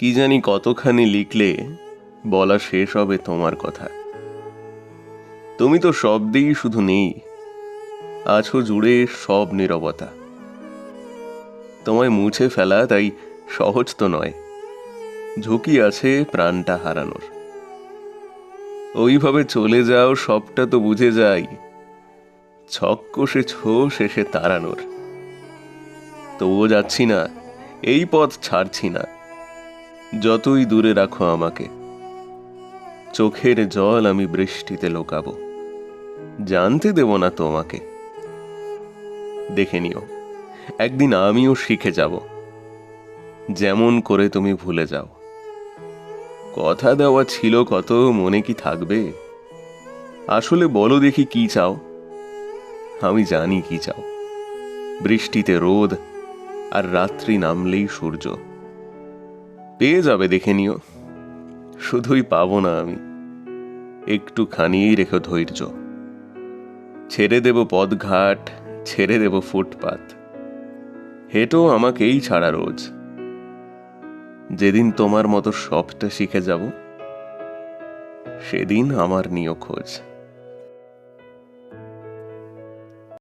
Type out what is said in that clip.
কি জানি কতখানি লিখলে বলা শেষ হবে তোমার কথা। তুমি তো শব্দেই শুধু নেই, আছো জুড়ে সব নীরবতা। তোমায় মুছে ফেলা তাই সহজ তো নয়, ঝুঁকি আছে প্রাণটা হারানোর। ওইভাবে চলে যাও, সবটা তো বুঝে যাই ছক কষে ছো শেষে তাড়ানোর। তবুও যাচ্ছি না, এই পথ ছাড়ছি না। যতই দূরে রাখো আমাকে। চোখের জল আমি বৃষ্টিতে লোকাবো। জানতে দেব না তোমাকে। দেখে নিও, একদিন আমিও শিখে যাব। যেমন করে তুমি ভুলে যাও। কথা দেওয়া ছিল কত, মনে কি থাকবে? আসলে বলো দেখি কি চাও। আমি জানি কি চাও। বৃষ্টিতে রোদ আর রাত্রি নামলেই সূর্য। পেয়ে যাবে, দেখে নিও। শুধুই পাবো না আমি। একটুখানিই রেখো ধৈর্য। ছেড়ে দেব পদঘাট ছেড়ে দেব ফুটপাত। হেঁটো আমাকেই ছাড়া রোজ। যেদিন তোমার মতো সবটা শিখে যাব, সেদিন আমার নিয় খোঁজ।